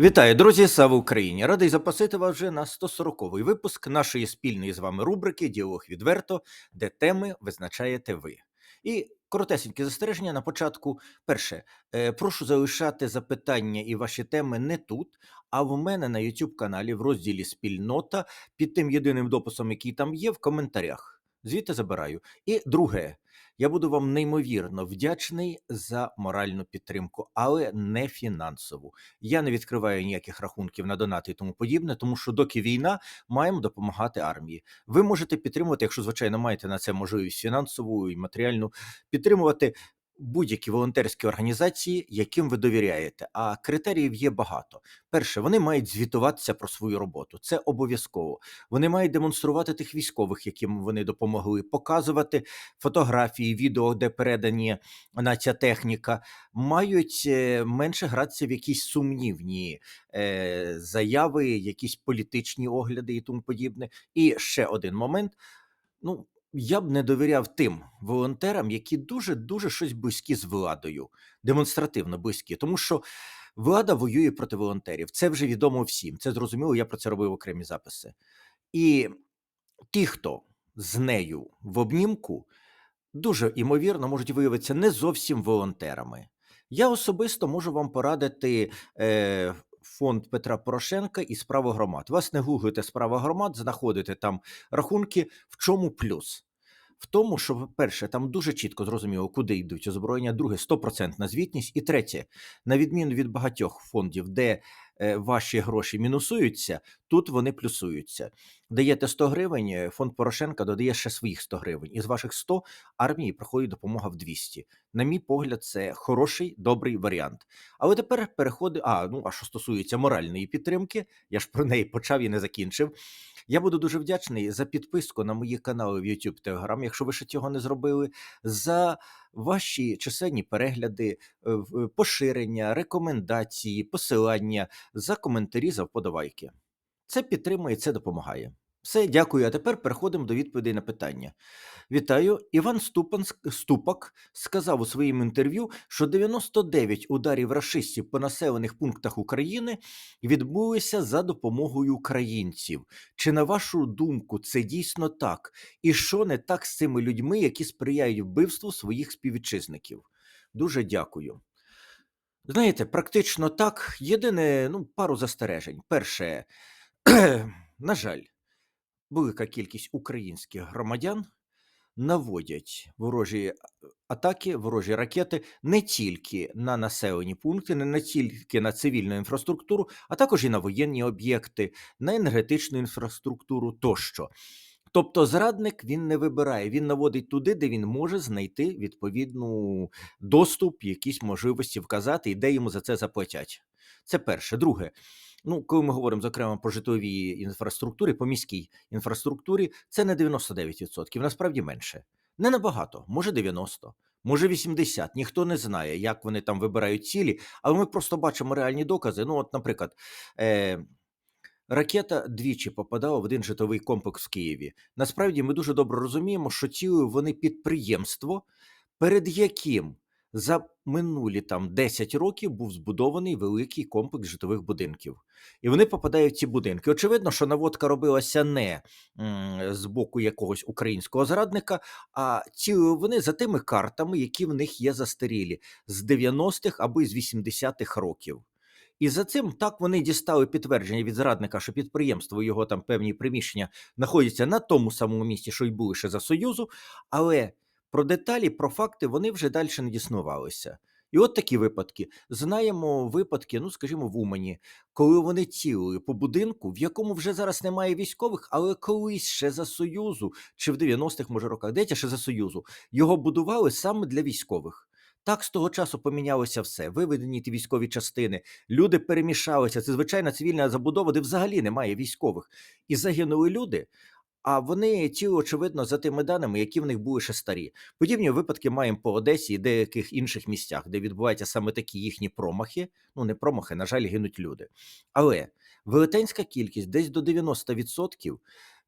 Вітаю, друзі! Слава Україні! Радий запросити вас вже на 140-й випуск нашої спільної з вами рубрики Діалог відверто, де теми визначаєте ви. І коротесеньке застереження на початку. Перше, е, прошу залишати запитання і ваші теми не тут, а в мене на YouTube каналі в розділі Спільнота під тим єдиним дописом, який там є, в коментарях. Звідти забираю. І друге, я буду вам неймовірно вдячний за моральну підтримку, але не фінансову. Я не відкриваю ніяких рахунків на донати і тому подібне, тому що доки війна маємо допомагати армії. Ви можете підтримувати, якщо звичайно маєте на це можливість фінансову і матеріальну, підтримувати будь-які волонтерські організації, яким ви довіряєте. А критеріїв є багато. Перше, вони мають звітуватися про свою роботу. Це обов'язково. Вони мають демонструвати тих військових, яким вони допомогли, показувати фотографії, відео, де передані на ця техніка, мають е, менше гратися в якісь сумнівні е, заяви, якісь політичні огляди і тому подібне. І ще один момент. Ну, я б не довіряв тим волонтерам, які дуже дуже щось близькі з владою, демонстративно близькі, тому що влада воює проти волонтерів. Це вже відомо всім. Це зрозуміло. Я про це робив окремі записи. І ті, хто з нею в обнімку, дуже імовірно можуть виявитися не зовсім волонтерами. Я особисто можу вам порадити е, фонд Петра Порошенка і справа громад. Власне, гуглите справа громад, знаходите там рахунки. В чому плюс? В тому, що, перше, там дуже чітко зрозуміло, куди йдуть озброєння, друге, стопроцентна звітність, і третє, на відміну від багатьох фондів, де е, ваші гроші мінусуються, тут вони плюсуються. Даєте 100 гривень, е, фонд Порошенка додає ще своїх 100 гривень. Із ваших 100 армії проходить допомога в 200. На мій погляд, це хороший, добрий варіант. Але тепер переходить. А, ну а що стосується моральної підтримки, я ж про неї почав і не закінчив. Я буду дуже вдячний за підписку на мої канали в YouTube Telegram, якщо ви ще цього не зробили, за ваші численні перегляди, е, в- поширення, рекомендації, посилання, за коментарі, за вподобайки. Це підтримує, це допомагає. Все, дякую. А тепер переходимо до відповідей на питання. Вітаю. Іван Ступак сказав у своєму інтерв'ю, що 99 ударів рашистів по населених пунктах України відбулися за допомогою українців. Чи на вашу думку це дійсно так? І що не так з цими людьми, які сприяють вбивству своїх співвітчизників? Дуже дякую. Знаєте, практично так. Єдине, ну, пару застережень. Перше, на жаль, велика кількість українських громадян наводять ворожі атаки, ворожі ракети не тільки на населені пункти, не тільки на цивільну інфраструктуру, а також і на воєнні об'єкти, на енергетичну інфраструктуру тощо. Тобто зрадник він не вибирає, він наводить туди, де він може знайти відповідну доступ, якісь можливості вказати, і де йому за це заплатять. Це перше. Друге, ну коли ми говоримо зокрема про житлові інфраструктури, по міській інфраструктурі, це не 99%, насправді менше. Не набагато, може 90, може 80, ніхто не знає, як вони там вибирають цілі, але ми просто бачимо реальні докази. Ну, от, наприклад, е, ракета двічі попадала в один житловий комплекс в Києві. Насправді ми дуже добре розуміємо, що цілою вони підприємство, перед яким за минулі там 10 років був збудований великий комплекс житлових будинків. І вони попадають в ці будинки. Очевидно, що наводка робилася не з боку якогось українського зрадника, а цілою вони за тими картами, які в них є застарілі з 90-х або із 80-х років. І за цим так вони дістали підтвердження від зрадника, що підприємство, його там певні приміщення знаходяться на тому самому місці, що й були ще за Союзу, але про деталі, про факти вони вже далі не діснувалися. І от такі випадки. Знаємо випадки, ну скажімо, в Умані, коли вони цілили по будинку, в якому вже зараз немає військових, але колись ще за Союзу, чи в 90-х, може, роках, десь ще за Союзу, його будували саме для військових. Так з того часу помінялося все. Виведені ті військові частини, люди перемішалися. Це звичайна цивільна забудова, де взагалі немає військових. І загинули люди. А вони ті, очевидно, за тими даними, які в них були ще старі. Подібні випадки маємо по Одесі і деяких інших місцях, де відбуваються саме такі їхні промахи. Ну не промахи, на жаль, гинуть люди. Але велетенська кількість, десь до 90%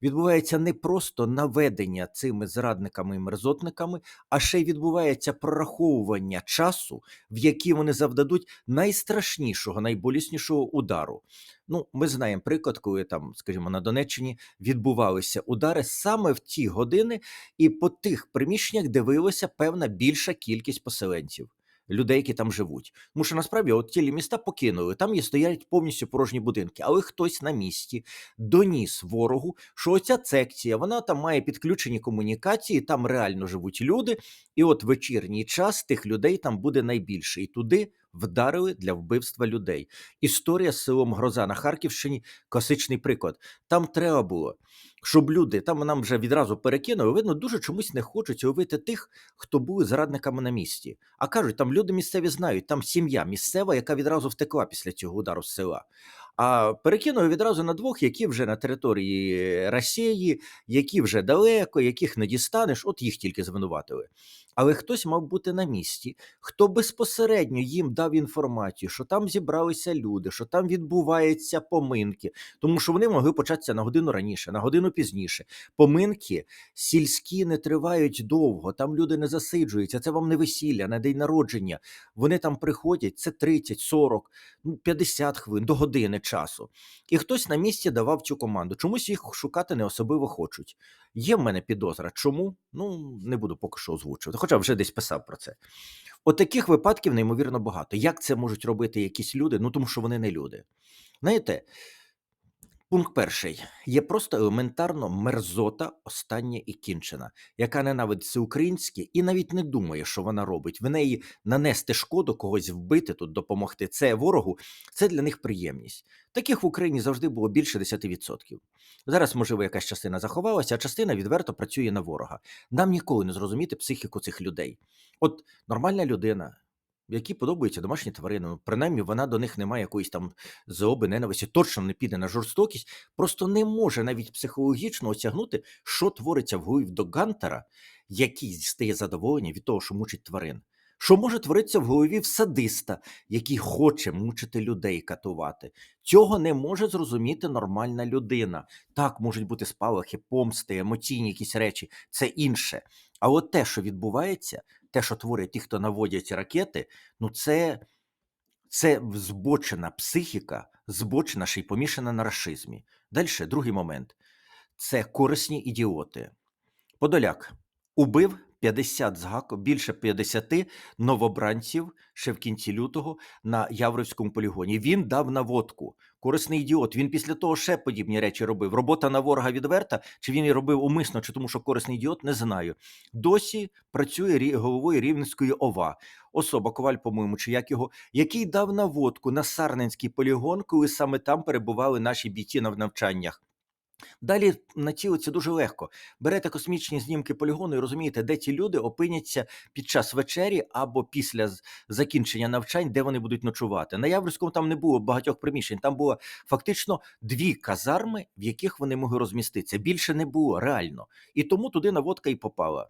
відбувається не просто наведення цими зрадниками і мерзотниками, а ще й відбувається прораховування часу, в який вони завдадуть найстрашнішого, найболіснішого удару. Ну, ми знаємо приклад, коли там, скажімо, на Донеччині відбувалися удари саме в ті години, і по тих приміщеннях дивилася певна більша кількість поселенців. Людей, які там живуть, тому що насправді от тілі міста покинули. Там є стоять повністю порожні будинки, але хтось на місці доніс ворогу, що оця секція, вона там має підключені комунікації, там реально живуть люди, і от вечірній час тих людей там буде найбільше. І туди вдарили для вбивства людей. Історія з селом Гроза на Харківщині класичний приклад. Там треба було, щоб люди там нам вже відразу перекинули. Видно, дуже чомусь не хочуть ловити тих, хто були зрадниками на місці. А кажуть, там люди місцеві знають, там сім'я місцева, яка відразу втекла після цього удару з села. А перекинули відразу на двох, які вже на території Росії, які вже далеко, яких не дістанеш, от їх тільки звинуватили. Але хтось мав бути на місці, хто безпосередньо їм дав інформацію, що там зібралися люди, що там відбуваються поминки, тому що вони могли початися на годину раніше, на годину пізніше. Поминки сільські не тривають довго, там люди не засиджуються. Це вам не весілля, не день народження. Вони там приходять, це 30, 40, ну, 50 хвилин до години часу. І хтось на місці давав цю команду. Чомусь їх шукати не особливо хочуть. Є в мене підозра. Чому? Ну, не буду поки що озвучувати, хоча вже десь писав про це. От таких випадків неймовірно багато. Як це можуть робити якісь люди? Ну тому що вони не люди. Знаєте, пункт перший є просто елементарно мерзота, остання і кінчена, яка ненавидить все українське і навіть не думає, що вона робить. В неї нанести шкоду, когось вбити тут, допомогти. Це ворогу, це для них приємність. Таких в Україні завжди було більше 10%. Зараз, можливо, якась частина заховалася, а частина відверто працює на ворога. Нам ніколи не зрозуміти психіку цих людей. От нормальна людина, якій подобаються домашні тварини, ну, принаймні вона до них не має якоїсь там зоби ненависті, точно не піде на жорстокість, просто не може навіть психологічно осягнути, що твориться в голові до Гантера, який стає задоволення від того, що мучить тварин. Що може творитися в голові в садиста, який хоче мучити людей, катувати? Цього не може зрозуміти нормальна людина. Так можуть бути спалахи, помсти, емоційні якісь речі, це інше. А от те, що відбувається, те, що творять ті, хто наводять ракети, ну це, це збочена психіка, збочена ще й помішана на рашизмі. Далі, другий момент це корисні ідіоти. Подоляк убив 50 з гаком, більше 50 новобранців ще в кінці лютого на Явровському полігоні. Він дав наводку. Корисний ідіот. Він після того ще подібні речі робив. Робота на ворога відверта, чи він її робив умисно, чи тому, що корисний ідіот, не знаю. Досі працює головою Рівненської ОВА. Особа Коваль, по-моєму, чи як його, який дав наводку на Сарненський полігон, коли саме там перебували наші бійці на навчаннях. Далі націлиться дуже легко. Берете космічні знімки полігону і розумієте, де ті люди опиняться під час вечері або після закінчення навчань, де вони будуть ночувати. На Яворському там не було багатьох приміщень. Там було фактично дві казарми, в яких вони могли розміститися. Більше не було реально. І тому туди наводка і попала.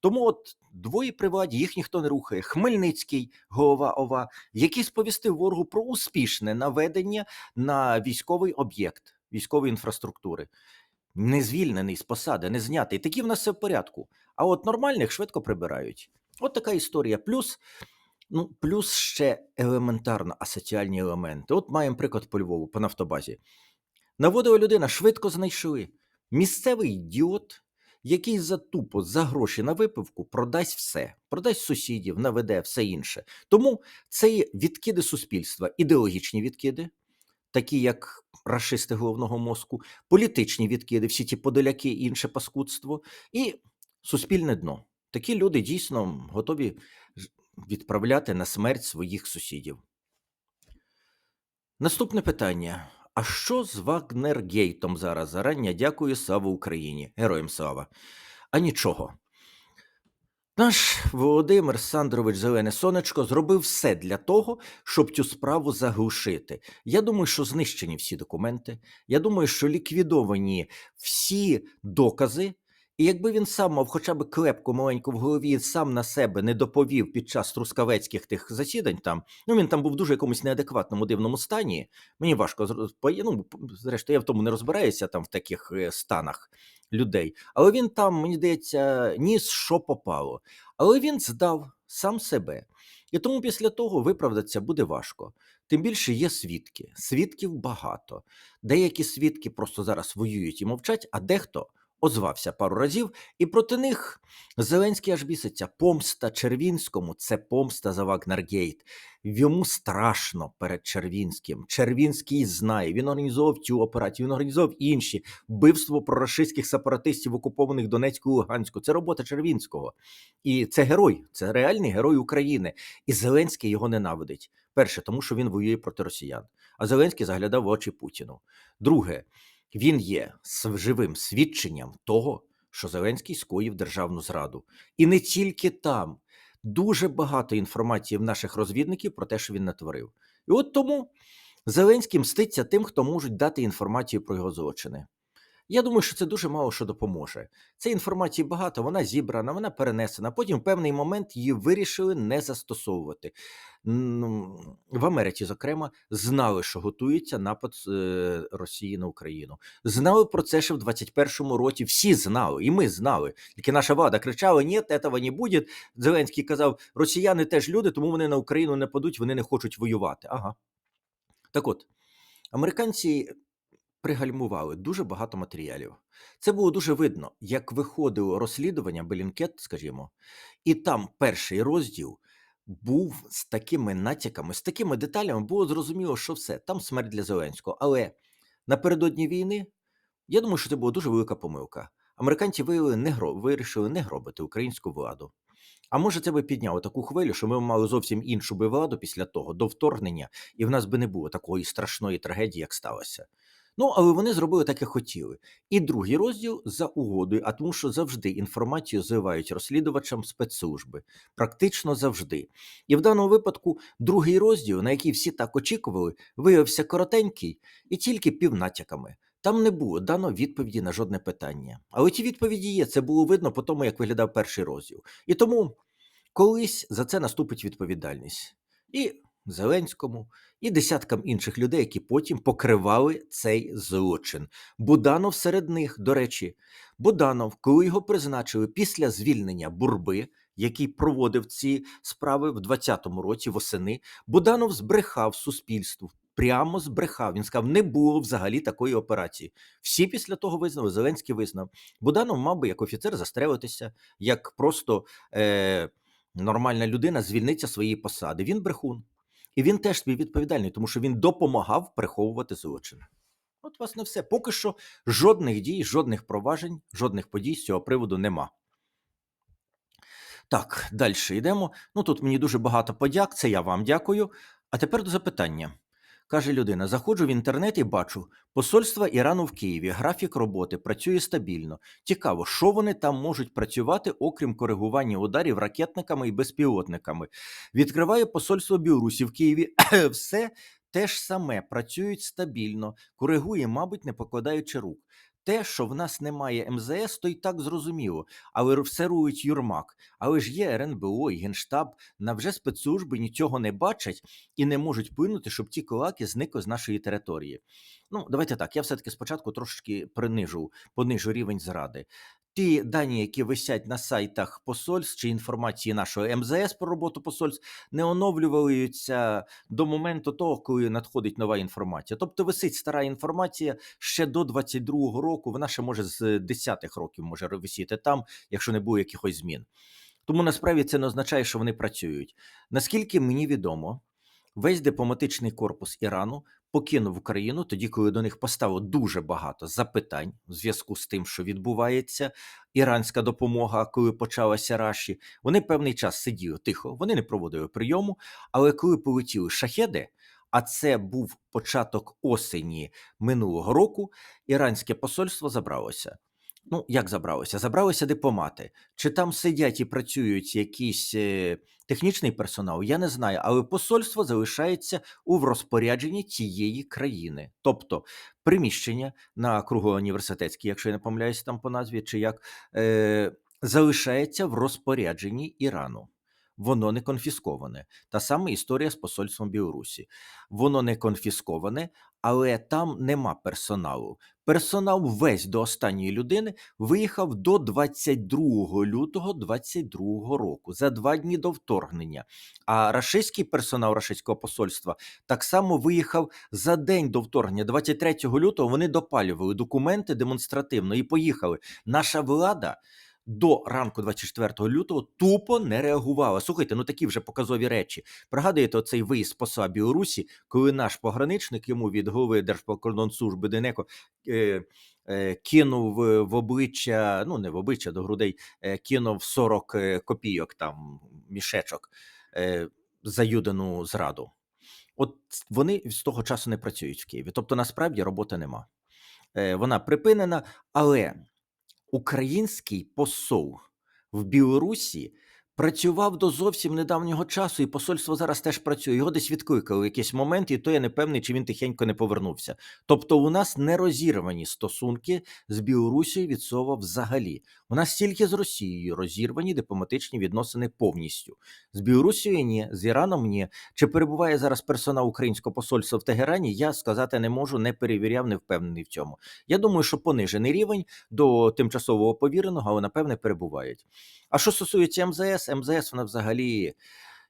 Тому от двоє при владі, їх ніхто не рухає. Хмельницький, голова ОВА, який сповістив ворогу про успішне наведення на військовий об'єкт військової інфраструктури. Не звільнений з посади, не знятий. Такі в нас все в порядку. А от нормальних швидко прибирають. От така історія. Плюс, ну, плюс ще елементарно асоціальні елементи. От маємо приклад по Львову, по нафтобазі. Наводила людина, швидко знайшли. Місцевий ідіот, який за тупо за гроші на випивку продасть все, продасть сусідів, наведе все інше. Тому це є відкиди суспільства, ідеологічні відкиди, такі як рашисти головного мозку, політичні відкиди, всі ті подоляки і інше паскудство, і суспільне дно. Такі люди дійсно готові відправляти на смерть своїх сусідів. Наступне питання. А що з Вагнергейтом зараз? Зарання дякую, слава Україні. Героям слава. А нічого. Наш Володимир Сандрович Зелене Сонечко зробив все для того, щоб цю справу заглушити. Я думаю, що знищені всі документи. Я думаю, що ліквідовані всі докази, І якби він сам мав хоча б клепку маленьку в голові, сам на себе не доповів під час трускавецьких тих засідань, там ну він там був в дуже якомусь неадекватному дивному стані. Мені важко ну, зрештою, я в тому не розбираюся там в таких е, станах людей. Але він там, мені здається, ніс що попало. Але він здав сам себе. І тому після того виправдатися буде важко. Тим більше є свідки. Свідків багато. Деякі свідки просто зараз воюють і мовчать, а дехто озвався пару разів, і проти них Зеленський аж біситься. Помста Червінському це помста за Вагнергейт. Йому страшно перед Червінським. Червінський знає. Він організовував цю операцію, він організовував інші вбивство прорашистських сепаратистів окупованих Донецьку і Луганську. Це робота Червінського. І це герой, це реальний герой України. І Зеленський його ненавидить. Перше, тому що він воює проти росіян. А Зеленський заглядав в очі Путіну. Друге, він є живим свідченням того, що Зеленський скоїв державну зраду. І не тільки там. Дуже багато інформації в наших розвідників про те, що він натворив. І от тому Зеленський мститься тим, хто можуть дати інформацію про його злочини. Я думаю, що це дуже мало що допоможе. Цієї інформації багато, вона зібрана, вона перенесена. Потім в певний момент її вирішили не застосовувати. Ну, В Америці, зокрема, знали, що готується напад е, Росії на Україну. Знали про це ще в 21-му році. Всі знали, і ми знали. Тільки наша влада кричала: ні, цього не буде. Зеленський казав: росіяни теж люди, тому вони на Україну не падуть, вони не хочуть воювати. Ага. Так от, американці пригальмували дуже багато матеріалів. Це було дуже видно, як виходило розслідування Белінкет, скажімо, і там перший розділ був з такими натяками, з такими деталями, було зрозуміло, що все, там смерть для Зеленського. Але напередодні війни, я думаю, що це була дуже велика помилка. Американці виявили не гро... вирішили не гробити українську владу. А може, це би підняло таку хвилю, що ми мали зовсім іншу би владу після того, до вторгнення, і в нас би не було такої страшної трагедії, як сталося. Ну, але вони зробили так, як хотіли. І другий розділ за угодою, а тому, що завжди інформацію зливають розслідувачам спецслужби, практично завжди. І в даному випадку другий розділ, на який всі так очікували, виявився коротенький і тільки півнатяками. Там не було дано відповіді на жодне питання. Але ті відповіді є. Це було видно по тому, як виглядав перший розділ. І тому колись за це наступить відповідальність. І Зеленському, і десяткам інших людей, які потім покривали цей злочин. Буданов серед них, до речі, Буданов, коли його призначили після звільнення Бурби, який проводив ці справи в 20-му році восени, Буданов збрехав суспільству. Прямо збрехав. Він сказав, не було взагалі такої операції. Всі після того визнали, Зеленський визнав. Буданов мав би як офіцер застрелитися, як просто е, нормальна людина звільниться своєї посади. Він брехун. І він теж співвідповідальний, тому що він допомагав приховувати злочин. От, власне, все. Поки що жодних дій, жодних проважень, жодних подій з цього приводу нема. Так, далі йдемо. Ну тут мені дуже багато подяк, це я вам дякую. А тепер до запитання. Каже людина: заходжу в інтернет і бачу посольство Ірану в Києві, графік роботи працює стабільно. Цікаво, що вони там можуть працювати, окрім коригування ударів ракетниками і безпілотниками. Відкриває посольство Білорусі в Києві. Все те ж саме працюють стабільно, коригує, мабуть, не покладаючи рук. Те, що в нас немає МЗС, то й так зрозуміло, але все рують Юрмак. Але ж є РНБО і Генштаб, навже спецслужби нічого не бачать і не можуть вплинути, щоб ті кулаки зникли з нашої території. Ну, давайте так. Я все-таки спочатку трошечки принижу, понижу рівень зради. Ті дані, які висять на сайтах посольств чи інформації нашого МЗС про роботу посольств, не оновлюються до моменту того, коли надходить нова інформація. Тобто висить стара інформація ще до 22-го року, вона ще може з 10-х років може висіти там, якщо не було якихось змін. Тому насправді це не означає, що вони працюють. Наскільки мені відомо, весь дипломатичний корпус Ірану покинув Україну тоді, коли до них поставило дуже багато запитань в зв'язку з тим, що відбувається іранська допомога, коли почалася Раші. Вони певний час сиділи тихо, вони не проводили прийому. Але коли полетіли шахеди, а це був початок осені минулого року, іранське посольство забралося. Ну, як забралося? Забралися дипломати. Чи там сидять і працюють якийсь е, технічний персонал, я не знаю, але посольство залишається у розпорядженні цієї країни. Тобто приміщення на кругоуніверситетській, якщо я не помиляюся там по назві, чи як, е, залишається в розпорядженні Ірану. Воно не конфісковане. Та сама історія з посольством Білорусі. Воно не конфісковане, але там нема персоналу. Персонал весь до останньої людини виїхав до 22 лютого 22 року, за два дні до вторгнення. А рашистський персонал рашистського посольства так само виїхав за день до вторгнення. 23 лютого вони допалювали документи демонстративно і поїхали. Наша влада. До ранку 24 лютого тупо не реагувала. Слухайте, ну такі вже показові речі. Пригадуєте оцей виїзд з посла Білорусі, коли наш пограничник йому від голови Держприкордонслужби Денеко е, е, кинув е, в обличчя, ну не в обличчя до грудей, е, кинув 40 е, копійок там мішечок е, за юдину зраду. От вони з того часу не працюють в Києві. Тобто, насправді роботи нема. Е, вона припинена, але український посол в Білорусі працював до зовсім недавнього часу, і посольство зараз теж працює. Його десь відкликали в якийсь момент, і то я не певний, чи він тихенько не повернувся. Тобто, у нас не розірвані стосунки з Білорусією від слова взагалі. У нас тільки з Росією розірвані дипломатичні відносини повністю. З Білорусією ні, з Іраном ні. Чи перебуває зараз персонал українського посольства в Тегерані? Я сказати не можу, не перевіряв, не впевнений в цьому. Я думаю, що понижений рівень до тимчасового повіреного, але напевне перебувають. А що стосується МЗС, МЗС вона взагалі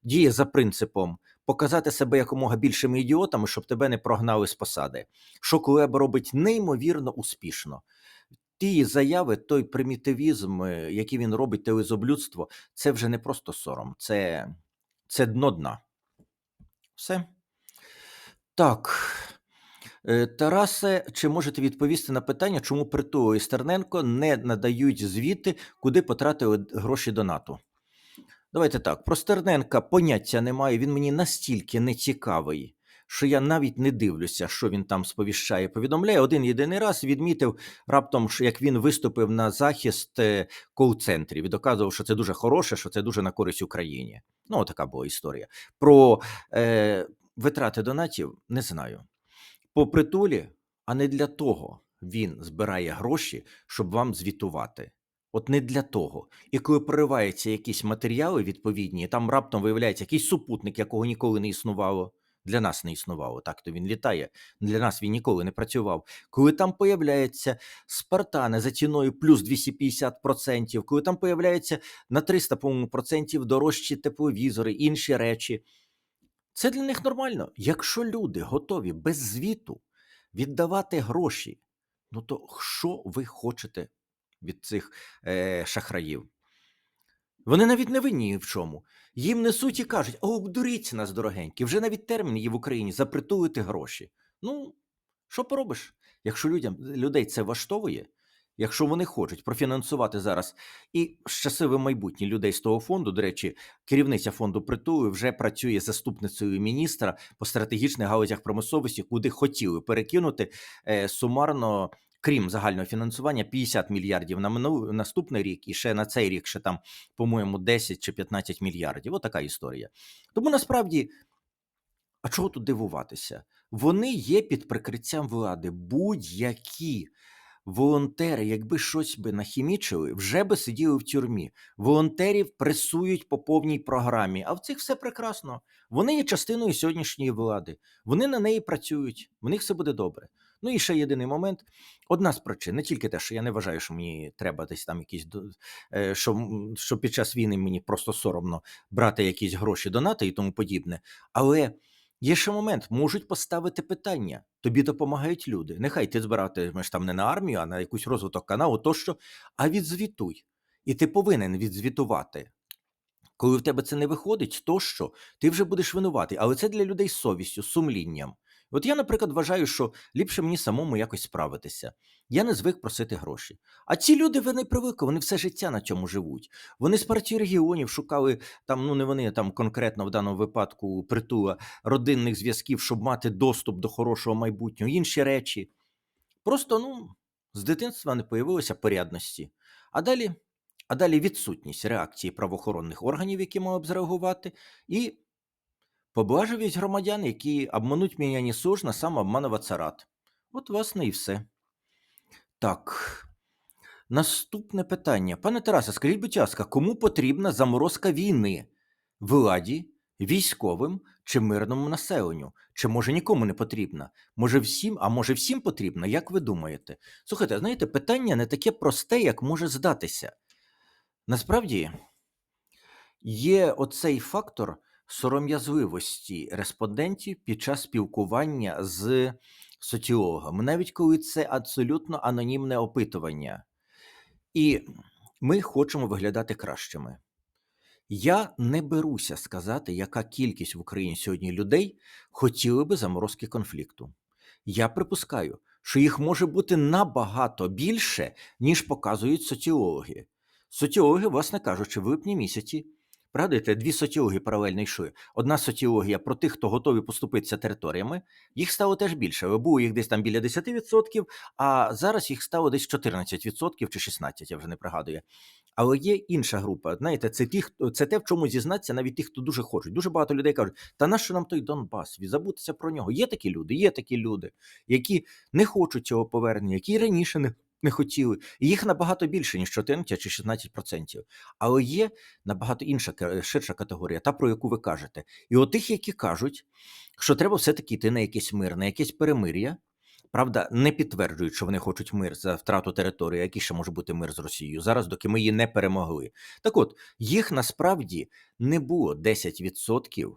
діє за принципом показати себе якомога більшими ідіотами, щоб тебе не прогнали з посади. Що Кулеба робить неймовірно успішно. Ті заяви, той примітивізм, е, який він робить, те лизоблюдство, це вже не просто сором, це, це дно дна. Все. Так. Е, Тарасе, чи можете відповісти на питання, чому Притула і Стерненко не надають звіти, куди потратили гроші донату? Давайте так. Про Стерненка поняття немає. Він мені настільки не цікавий, що я навіть не дивлюся, що він там сповіщає. Повідомляє один єдиний раз. Відмітив раптом, що як він виступив на захист е, кол-центрів і доказував, що це дуже хороше, що це дуже на користь Україні. Ну, така була історія. Про е, витрати донатів не знаю. По притулі, а не для того він збирає гроші, щоб вам звітувати. От не для того. І коли прориваються якісь матеріали відповідні, там раптом виявляється якийсь супутник, якого ніколи не існувало. Для нас не існувало, так то він літає. Для нас він ніколи не працював. Коли там появляється Спартани за ціною плюс 250%, коли там появляється на 300 по-моєму, процентів дорожчі тепловізори, інші речі, це для них нормально. Якщо люди готові без звіту віддавати гроші, ну то що ви хочете від цих е, шахраїв? Вони навіть не винні в чому. Їм несуть і кажуть: о, обдуріться нас, дорогенькі, вже навіть термін є в Україні запритулити гроші. Ну, що поробиш? Якщо людям людей це влаштовує, якщо вони хочуть профінансувати зараз і щасливе майбутнє людей з того фонду, до речі, керівниця фонду притулу вже працює заступницею міністра по стратегічних галузях промисловості, куди хотіли перекинути е, сумарно. Крім загального фінансування, 50 мільярдів на минулий наступний рік, і ще на цей рік, ще там, по-моєму, 10 чи 15 мільярдів. Отака історія. Тому насправді, а чого тут дивуватися? Вони є під прикриттям влади. Будь-які волонтери, якби щось би нахімічили, вже би сиділи в тюрмі. Волонтерів пресують по повній програмі, а в цих все прекрасно. Вони є частиною сьогоднішньої влади. Вони на неї працюють, в них все буде добре. Ну і ще єдиний момент. Одна з причин, не тільки те, що я не вважаю, що мені треба десь там якісь е, що, що під час війни мені просто соромно брати якісь гроші, донати і тому подібне. Але є ще момент, можуть поставити питання. Тобі допомагають люди. Нехай ти збиратимеш там не на армію, а на якийсь розвиток каналу, тощо, а відзвітуй. І ти повинен відзвітувати. Коли в тебе це не виходить, то що ти вже будеш винуватий, але це для людей з совістю, сумлінням. От я, наприклад, вважаю, що ліпше мені самому якось справитися. Я не звик просити гроші. А ці люди вони привикли, вони все життя на цьому живуть. Вони з партії регіонів шукали там, ну не вони там конкретно в даному випадку притула родинних зв'язків, щоб мати доступ до хорошого майбутнього, інші речі. Просто ну З дитинства не появилося порядності, а далі, а далі відсутність реакції правоохоронних органів, які мали б зреагувати, і поблажливість громадян, які обмануть мене не сложно, сам обмануватися рад. От, власне, і все. Так. Наступне питання. Пане Тарасе, скажіть, будь ласка, кому потрібна заморозка війни? Владі, військовим чи мирному населенню? Чи може нікому не потрібна? Може всім, а може всім потрібна? Як ви думаєте? Слухайте, знаєте, питання не таке просте, як може здатися. Насправді є оцей фактор сором'язливості респондентів під час спілкування з соціологами, навіть коли це абсолютно анонімне опитування. І ми хочемо виглядати кращими. Я не беруся сказати, яка кількість в Україні сьогодні людей хотіли би заморозки конфлікту. Я припускаю, що їх може бути набагато більше, ніж показують соціологи. Соціологи, власне кажучи, в липні місяці, пригадуєте, дві соціологи паралельно йшли. Одна соціологія про тих, хто готові поступитися територіями, їх стало теж більше. Було їх десь там біля 10%, а зараз їх стало десь 14% чи 16%, я вже не пригадую. Але є інша група. Знаєте, це ті, хто це те, в чому зізнаться навіть ті, хто дуже хочуть. Дуже багато людей кажуть, та нащо нам той Донбас? Забутися про нього. Є такі люди, є такі люди, які не хочуть цього повернення, які раніше не, не хотіли. Їх набагато більше, ніж 14 чи 16%. Але є набагато інша ширша категорія, та про яку ви кажете. І от тих, які кажуть, що треба все-таки йти на якийсь мир, на якесь перемир'я. Правда, не підтверджують, що вони хочуть мир за втрату території, який ще може бути мир з Росією зараз, доки ми її не перемогли. Так от, їх насправді не було 10%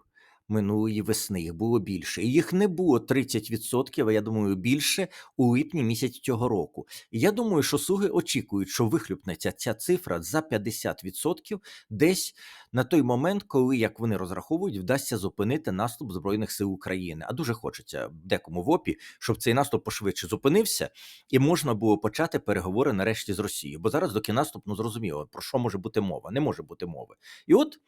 минулої весни, їх було більше. І їх не було 30%, а я думаю, більше у липні місяць цього року. І я думаю, що слуги очікують, що вихлюпнеться ця цифра за 50% десь на той момент, коли, як вони розраховують, вдасться зупинити наступ Збройних сил України. А дуже хочеться декому в ОПІ, щоб цей наступ пошвидше зупинився, і можна було почати переговори нарешті з Росією. Бо зараз, доки наступ, ну зрозуміло, про що може бути мова? Не може бути мови. І от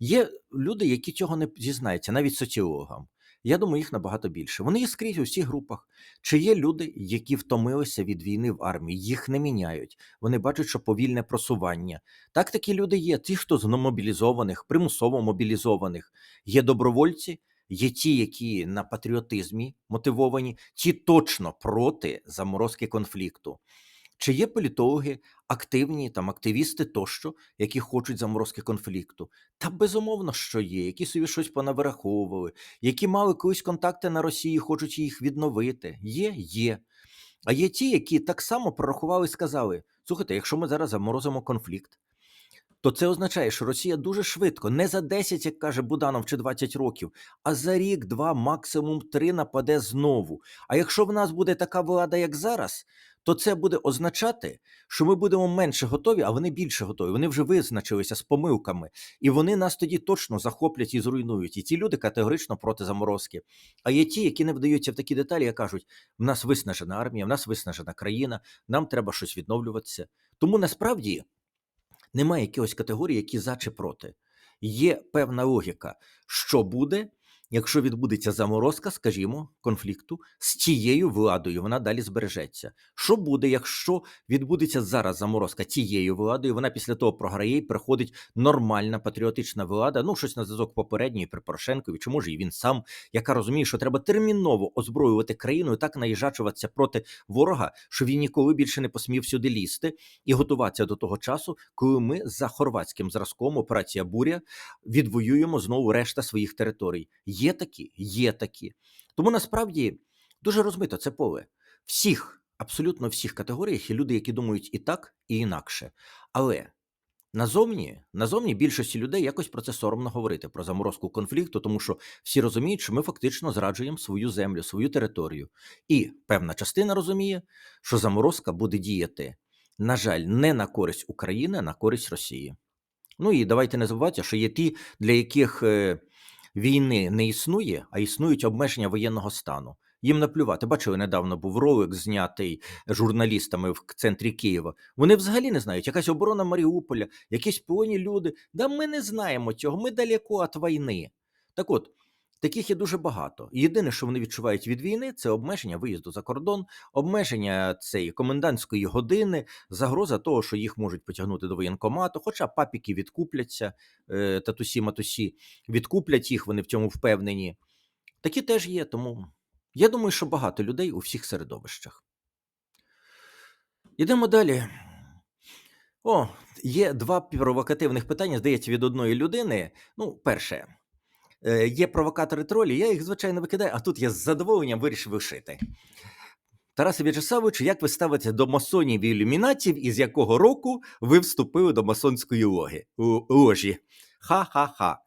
є люди, які цього не зізнаються, навіть соціологам. Я думаю, їх набагато більше. Вони є скрізь у всіх групах. Чи є люди, які втомилися від війни в армії? Їх не міняють. Вони бачать, що повільне просування. Так такі люди є. Ті, хто з мобілізованих, примусово мобілізованих. Є добровольці, є ті, які на патріотизмі мотивовані, ті точно проти заморозки конфлікту. Чи є політологи активні, там активісти тощо, які хочуть заморозки конфлікту? Та безумовно, що є, які собі щось понавираховували, які мали колись контакти на Росії, хочуть їх відновити. Є, є. А є ті, які так само прорахували і сказали: слухайте, якщо ми зараз заморозимо конфлікт, то це означає, що Росія дуже швидко, не за 10, як каже Буданов, чи 20 років, а за рік, два, максимум три нападе знову. А якщо в нас буде така влада, як зараз, то це буде означати, що ми будемо менше готові, а вони більше готові. Вони вже визначилися з помилками, і вони нас тоді точно захоплять і зруйнують. І ці люди категорично проти заморозки. А є ті, які не вдаються в такі деталі, і кажуть: в нас виснажена армія, в нас виснажена країна, нам треба щось відновлюватися. Тому насправді немає якихось категорій, які за чи проти. Є певна логіка, що буде, якщо відбудеться заморозка, скажімо, конфлікту з тією владою, вона далі збережеться. Що буде, якщо відбудеться зараз заморозка тією владою, вона після того програє і приходить нормальна патріотична влада, ну щось на зв'язок попередньої при Порошенкові, чи може і він сам, яка розуміє, що треба терміново озброювати країну і так наїжджачуватися проти ворога, що він ніколи більше не посмів сюди лізти і готуватися до того часу, коли ми за хорватським зразком операція Буря відвоюємо знову решта своїх територій. Є такі, є такі. Тому насправді дуже розмито це поле. Всіх, абсолютно всіх категоріях є люди, які думають і так, і інакше. Але назовні, назовні більшості людей якось про це соромно говорити, про заморозку конфлікту, тому що всі розуміють, що ми фактично зраджуємо свою землю, свою територію. І певна частина розуміє, що заморозка буде діяти, на жаль, не на користь України, а на користь Росії. Ну і давайте не забувати, що є ті, для яких е, війни не існує, а існують обмеження воєнного стану. Їм наплювати. Бачили, недавно був ролик, знятий журналістами в центрі Києва. Вони взагалі не знають, якась оборона Маріуполя, якісь полоні люди. Да ми не знаємо цього, ми далеко від війни. Так от, Таких є дуже багато. Єдине, що вони відчувають від війни, це обмеження виїзду за кордон, обмеження цієї комендантської години, загроза того, що їх можуть потягнути до воєнкомату. Хоча папіки відкупляться, е, татусі матусі відкуплять їх, вони в цьому впевнені. Такі теж є. Тому я думаю, що багато людей у всіх середовищах. Ідемо далі. О, є два провокативних питання, здається, від одної людини. Ну, перше, є провокатори тролі, я їх, звичайно, викидаю, а тут я з задоволенням вирішив вишити. Тарасе В'ячеславовичу, як ви ставите до масонів і ілюмінатів, і з якого року ви вступили до масонської логи, ложі? Ха-ха-ха.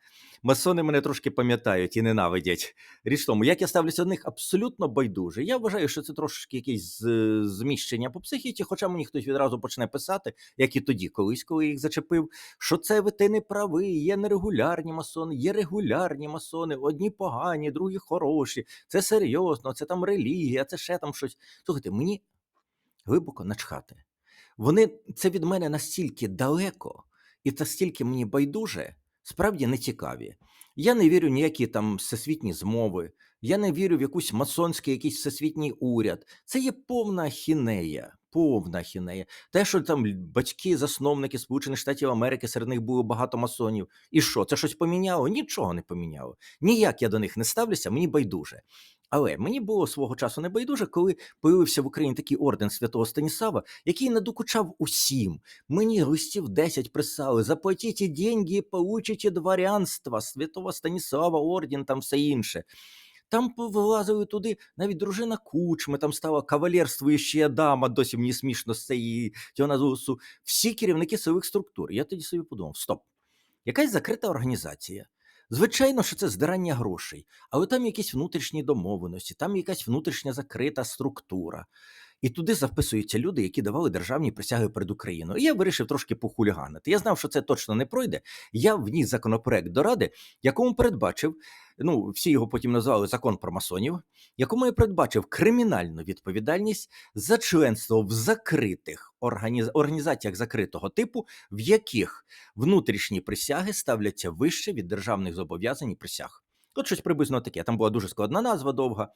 Масони мене трошки пам'ятають і ненавидять. Річ тому, як я ставлюся до них абсолютно байдуже. Я вважаю, що це трошки якесь зміщення по психіці, хоча мені хтось відразу почне писати, як і тоді, колись, коли їх зачепив, що це ви ти не правий, є нерегулярні масони, є регулярні масони, одні погані, другі хороші, це серйозно, це там релігія, це ще там щось. Слухайте, мені глибоко начхати. Вони це від мене настільки далеко, і настільки мені байдуже, справді не цікаві. Я не вірю в ніякі там всесвітні змови, я не вірю в якусь масонський якийсь всесвітній уряд. Це є повна хінея. повна хінея. Те, що там батьки, засновники Сполучених Штатів Америки, серед них було багато масонів. І що, це щось поміняло? Нічого не поміняло. Ніяк я до них не ставлюся, мені байдуже. Але мені було свого часу не байдуже, коли появився в Україні такий орден святого Станіслава, який надокучав усім. Мені листів 10 прислали, заплатіть деньги і получите дворянство, святого Станіслава, орден, там все інше. Там повилазили туди навіть дружина Кучми, там стала кавалерствуюча дама, досі мені смішно з цього назву. Всі керівники силових структур. Я тоді собі подумав: стоп, якась закрита організація. Звичайно, що це здирання грошей, але там якісь внутрішні домовленості, там якась внутрішня закрита структура. І туди записуються люди, які давали державні присяги перед Україною. І я вирішив трошки похуліганити. Я знав, що це точно не пройде. Я вніс законопроект до ради, якому передбачив, ну всі його потім назвали закон про масонів, якому я передбачив кримінальну відповідальність за членство в закритих організ... організаціях закритого типу, в яких внутрішні присяги ставляться вище від державних зобов'язань і присяг. От щось приблизно таке. Там була дуже складна назва довга.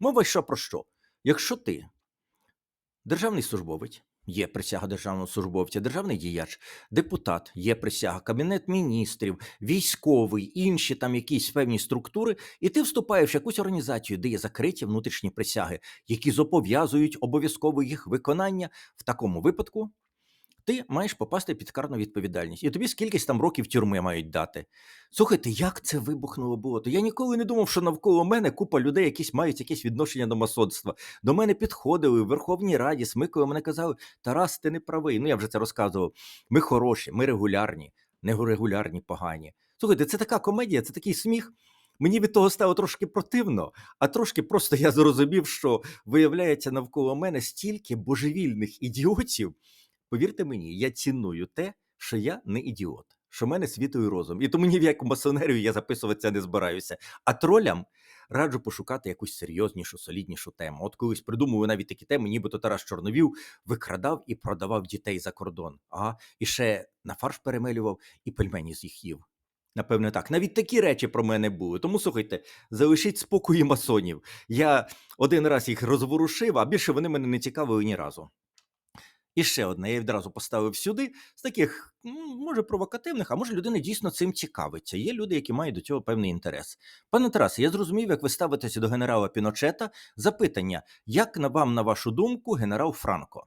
Мова йшла про що? Якщо ти державний службовець, є присяга державного службовця, державний діяч, депутат, є присяга, кабінет міністрів, військовий, інші там якісь певні структури, і ти вступаєш в якусь організацію, де є закриті внутрішні присяги, які зобов'язують обов'язково їх виконання. В такому випадку ти маєш попасти під карну відповідальність, і тобі скількись там років тюрми мають дати. Слухайте, як це вибухнуло було? То я ніколи не думав, що навколо мене купа людей якісь мають якесь відношення до масонства. До мене підходили в Верховній Раді, смикали мене казали: Тарас, ти не правий. Ну я вже це розказував. Ми хороші, ми регулярні, не регулярні, погані. Слухайте, це така комедія, це такий сміх. Мені від того стало трошки противно, а трошки просто я зрозумів, що виявляється навколо мене стільки божевільних ідіотів. Повірте мені, я ціную те, що я не ідіот, що в мене світовий розум. І тому ні в яку масонерію я записуватися не збираюся. А тролям раджу пошукати якусь серйознішу, соліднішу тему. От колись придумував навіть такі теми, нібито Тарас Чорновів викрадав і продавав дітей за кордон. Ага, і ще на фарш перемелював і пельмені з їх їв. Напевне, так. Навіть такі речі про мене були. Тому слухайте, залишіть спокої масонів. Я один раз їх розворушив, а більше вони мене не цікавили ні разу. І ще одне, я відразу поставив сюди з таких, може, провокативних, а може, людина дійсно цим цікавиться. Є люди, які мають до цього певний інтерес. Пане Тарасе, я зрозумів, як ви ставитеся до генерала Піночета. Запитання: як на вам, на вашу думку, генерал Франко?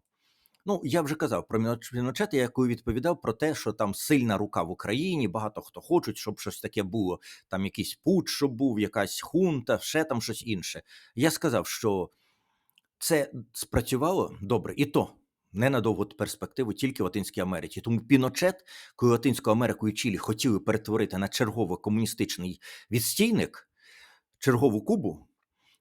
Ну, я вже казав про Піночета, я відповідав про те, що там сильна рука в Україні, багато хто хочуть, щоб щось таке було. Там якийсь путь, щоб був, якась хунта, ще там щось інше. Я сказав, що це спрацювало добре, і то не на довгу перспективу, тільки в Латинській Америці. Тому Піночет, коли Латинську Америку і Чилі хотіли перетворити на черговий комуністичний відстійник, чергову Кубу.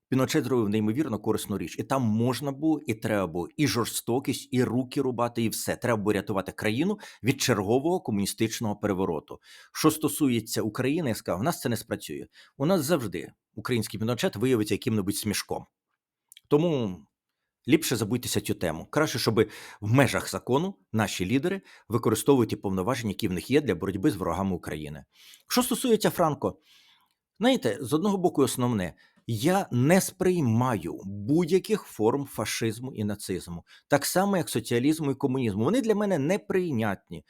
Піночет зробив неймовірно корисну річ, і там можна було, і треба було і жорстокість, і руки рубати, і все. Треба було рятувати країну від чергового комуністичного перевороту. Що стосується України, я сказав, у нас це не спрацює. У нас завжди український піночет виявиться яким-небудь смішком. Тому ліпше забудьтеся цю тему. Краще, щоб в межах закону наші лідери використовують ті повноваження, які в них є для боротьби з ворогами України. Що стосується Франко, Знаєте, з одного боку, основне, я не сприймаю будь-яких форм фашизму і нацизму, так само, як соціалізму і комунізму. Вони для мене неприйнятні.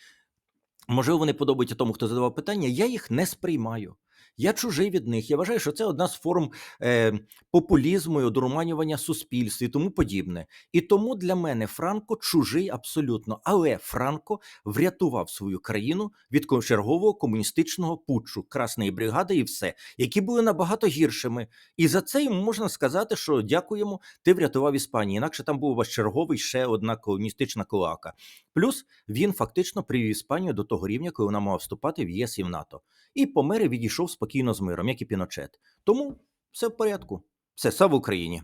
Можливо, вони подобаються тому, хто задавав питання. Я їх не сприймаю. Я чужий від них. Я вважаю, що це одна з форм е, популізму і одурманювання суспільства і тому подібне. І тому для мене Франко чужий абсолютно. Але Франко врятував свою країну від чергового комуністичного путчу, Красної бригади і все, які були набагато гіршими. І за це йому можна сказати, що дякуємо, ти врятував Іспанію. Інакше там був у вас черговий ще одна комуністична клоака. Плюс він фактично привів Іспанію до того рівня, коли вона мала вступати в ЄС і в НАТО. І по мирі відійшов спокійно з миром, як і Піночет. Тому все в порядку. Все, слава Україні!